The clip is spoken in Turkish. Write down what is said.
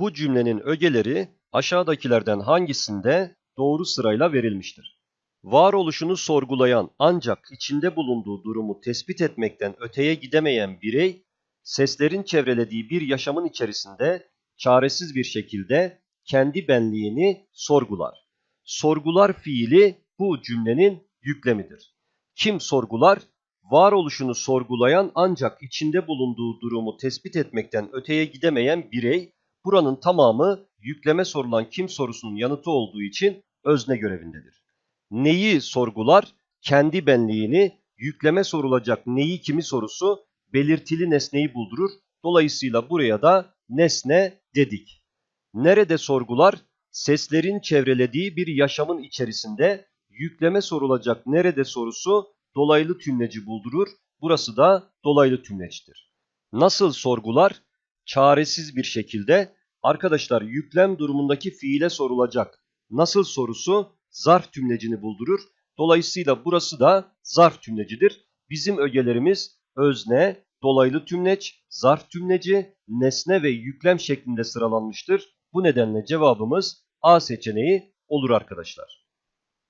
Bu cümlenin ögeleri aşağıdakilerden hangisinde doğru sırayla verilmiştir? Varoluşunu sorgulayan ancak içinde bulunduğu durumu tespit etmekten öteye gidemeyen birey, seslerin çevrelediği bir yaşamın içerisinde çaresiz bir şekilde kendi benliğini sorgular. Sorgular fiili bu cümlenin yüklemidir. Kim sorgular? Varoluşunu sorgulayan ancak içinde bulunduğu durumu tespit etmekten öteye gidemeyen birey, buranın tamamı yükleme sorulan kim sorusunun yanıtı olduğu için özne görevindedir. Neyi sorgular? Kendi benliğini, yükleme sorulacak neyi kimi sorusu belirtili nesneyi buldurur. Dolayısıyla buraya da nesne dedik. Nerede sorgular? Seslerin çevrelediği bir yaşamın içerisinde yükleme sorulacak nerede sorusu dolaylı tümleci buldurur. Burası da dolaylı tümleçtir. Nasıl sorgular? Çaresiz bir şekilde arkadaşlar yüklem durumundaki fiile sorulacak. Nasıl sorusu zarf tümlecini buldurur. Dolayısıyla burası da zarf tümlecidir. Bizim ögelerimiz özne, dolaylı tümleç, zarf tümleci, nesne ve yüklem şeklinde sıralanmıştır. Bu nedenle cevabımız A seçeneği olur arkadaşlar.